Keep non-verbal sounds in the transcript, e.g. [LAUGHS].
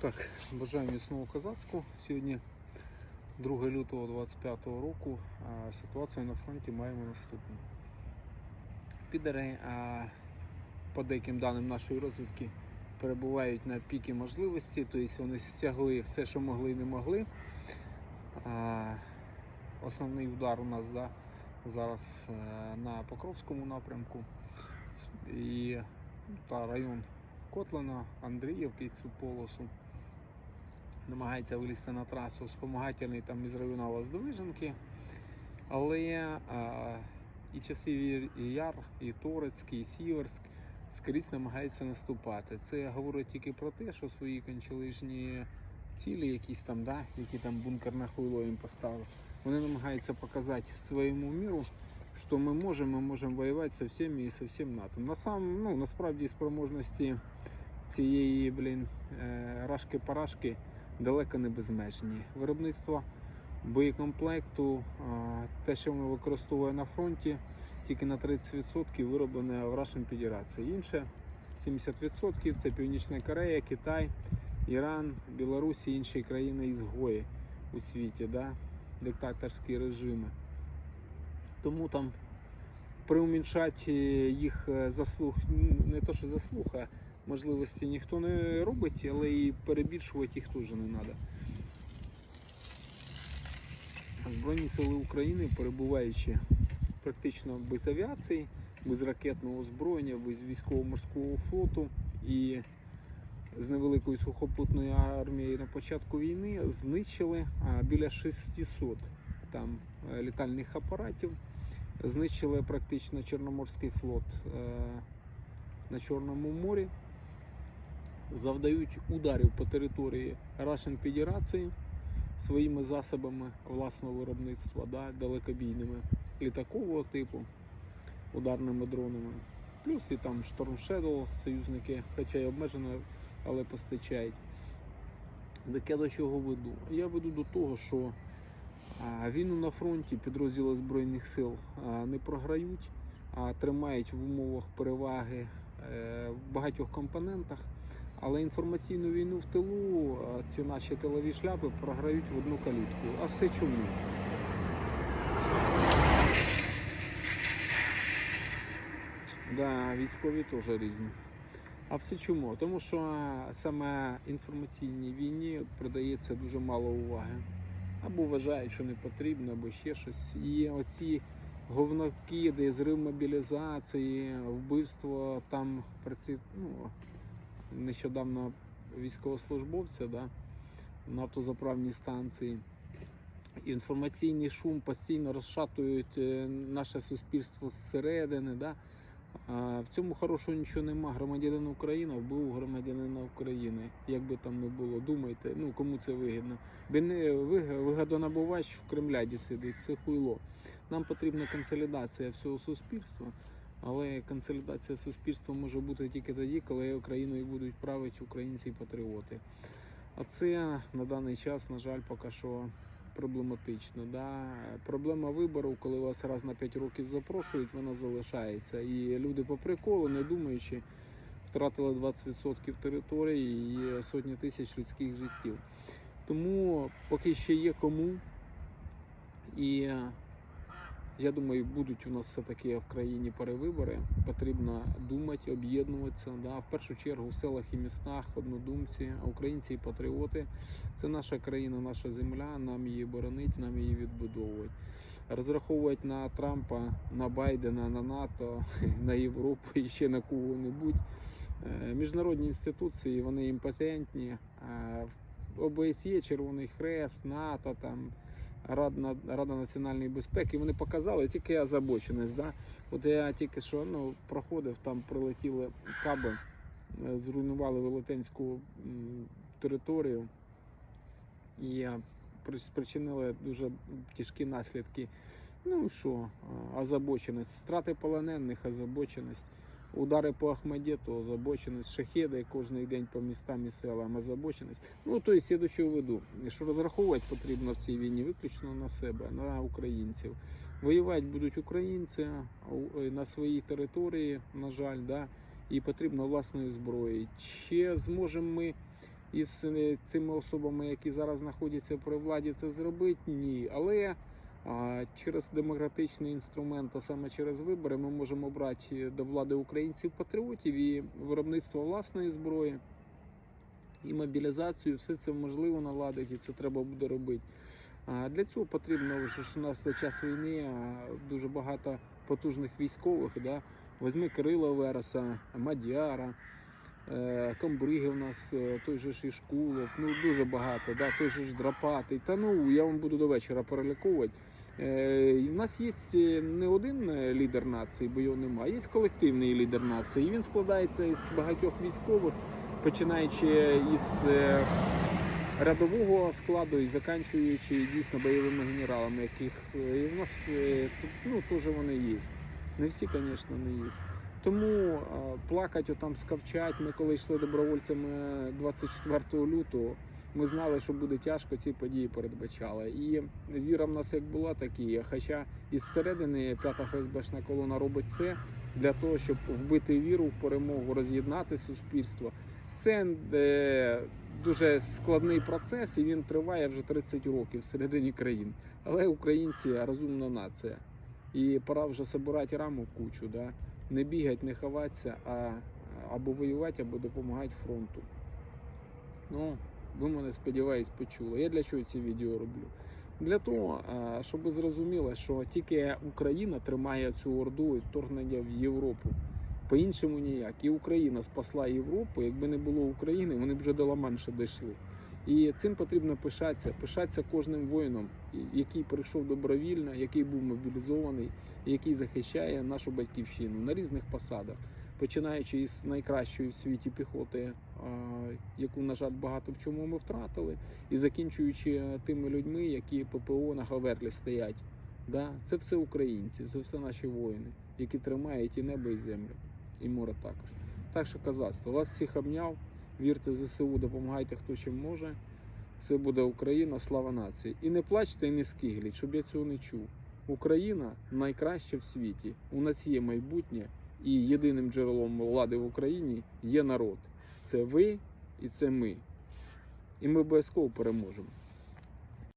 Так, бажаю міцного козацьку. Сьогодні 2 лютого 25 року. А ситуацію на фронті маємо наступну. Підери, а, по деяким даним нашої розвідки, перебувають на піки можливості, тобто вони стягли все, що могли і не могли. А, основний удар у нас да, зараз е, на Покровському напрямку. І ну, та район Котлина, Андріївки, цю полосу. Намагається вилізти на трасу спомагательний там із району Воздвиженки. Але а, і часів і Яр, і Торецький, і Сіверськ скрізь намагаються наступати. Це говорить тільки про те, що свої кончелижні цілі, якісь там, да, які там бункерне хуйло їм поставив, вони намагаються показати своєму міру, що ми можемо, ми можемо воювати со всіми і со всім НАТО. На сам, ну, насправді спроможності цієї блін, е, рашки-парашки далеко не безмежні. Виробництво боєкомплекту, те, що ми використовуємо на фронті, тільки на 30% вироблене в Russian Федерації. Інше 70% це Північна Корея, Китай, Іран, Білорусь і інші країни ізгої у світі, да? диктаторські режими. Тому там приуміншати їх е, заслуг, не то що заслуг, а можливості ніхто не робить, але і перебільшувати їх теж не треба. Збройні сили України, перебуваючи практично без авіації, без ракетного озброєння, без військово-морського флоту і з невеликою сухопутною армією на початку війни знищили біля 600 там е, літальних апаратів, знищили практично Чорноморський флот е, на Чорному морі, завдають ударів по території Russian Федерації своїми засобами власного виробництва, да, далекобійними літакового типу, ударними дронами. Плюс і там Storm Shadow, союзники, хоча й обмежено, але постачають. Так я до чого веду? Я веду до того, що війну на фронті підрозділи Збройних сил не програють, а тримають в умовах переваги е, в багатьох компонентах. Але інформаційну війну в тилу ці наші тилові шляпи програють в одну калітку. А все чому? Да, військові теж різні. А все чому? Тому що саме інформаційній війні продається дуже мало уваги. Або вважають, що не потрібно, або ще щось. І оці говнокиди, зрив мобілізації, вбивство там працює, ну, нещодавно військовослужбовця да, на автозаправній станції. Інформаційний шум постійно розшатують е, наше суспільство зсередини. Да. В цьому хорошого нічого нема. Громадянин України вбив громадянина України. Як би там не було, думайте, ну кому це вигідно. Бо не виг- вигодонабувач в Кремляді сидить, це хуйло. Нам потрібна консолідація всього суспільства, але консолідація суспільства може бути тільки тоді, коли Україною будуть правити українці і патріоти. А це на даний час, на жаль, поки що проблематично. Да? Проблема виборів, коли вас раз на 5 років запрошують, вона залишається. І люди по приколу, не думаючи, втратили 20% території і сотні тисяч людських життів. Тому поки ще є кому. І я думаю, будуть у нас все-таки в країні перевибори. Потрібно думати, об'єднуватися. Да? В першу чергу в селах і містах однодумці, українці і патріоти. Це наша країна, наша земля. Нам її боронить, нам її відбудовувати. Розраховувати на Трампа, на Байдена, на НАТО, [LAUGHS] на Європу і ще на кого-небудь. Е, Міжнародні інституції вони імпотентні. Е, ОБСЄ, Червоний Хрест, НАТО там. Рада, Рада національної безпеки, вони показали тільки озабоченість. Да? От я тільки що ну, проходив, там прилетіли каби, е, зруйнували велетенську територію і спричинили дуже тяжкі наслідки. Ну що, озабоченість, страти полонених, озабоченість. Удари по Ахмедєту, озабоченість, шахеди кожен день по містам і селам, озабоченість. Ну, тобто я до чого веду, що розраховувати потрібно в цій війні виключно на себе, на українців. Воювати будуть українці е, на своїй території, на жаль, да, і потрібно власної зброї. Чи зможемо ми із е, цими особами, які зараз знаходяться при владі, це зробити? Ні. Але а, через демократичний інструмент, а саме через вибори, ми можемо брати до влади українців-патріотів і виробництво власної зброї, і мобілізацію. Все це можливо наладити, і це треба буде робити. А Для цього потрібно вже ж у нас за час війни дуже багато потужних військових. Да? Возьми Кирила Вереса, Мадяра, е, Камбриги у нас, е, той же ж Ішкулов, ну дуже багато, да? той же ж Драпатий. Та ну я вам буду до вечора переліковувати. Е, і в нас є е, не один е, лідер нації, бо його немає, є колективний лідер нації. І він складається із багатьох військових, починаючи із е, рядового складу і заканчуючи дійсно бойовими генералами, яких е, і в нас е, ну, теж вони є. Не всі, звісно, не є. Тому е, плакати, отам скавчать. Ми коли йшли добровольцями 24 лютого, ми знали, що буде тяжко, ці події передбачали. І віра в нас як була, так і є. Хоча із середини п'ята ФСБшна колона робить це для того, щоб вбити віру в перемогу, роз'єднати суспільство. Це е, дуже складний процес, і він триває вже 30 років всередині країн. Але українці розумна нація. І пора вже собирати раму в кучу, да? Не бігати, не ховатися, а або воювати, або допомагати фронту. Ну, ви мене сподіваюсь, почули. Я для чого ці відео роблю? Для того, щоб ви зрозуміли, що тільки Україна тримає цю орду і вторгнення в Європу. По-іншому ніяк. І Україна спасла Європу. Якби не було України, вони б вже до Ла-Манша дійшли. І цим потрібно пишатися, пишатися кожним воїном, який прийшов добровільно, який був мобілізований, який захищає нашу батьківщину на різних посадах, починаючи із найкращої в світі піхоти, яку, на жаль, багато в чому ми втратили, і закінчуючи тими людьми, які ППО на Гаверлі стоять. Да? Це все українці, це все наші воїни, які тримають і небо, і землю, і море також. Так що казацтво, вас всіх обняв. Вірте ЗСУ, допомагайте хто чим може. Все буде Україна, слава нації. І не плачте, і не скигліть, щоб я цього не чув. Україна найкраща в світі. У нас є майбутнє, і єдиним джерелом влади в Україні є народ. Це ви і це ми. І ми обов'язково переможемо.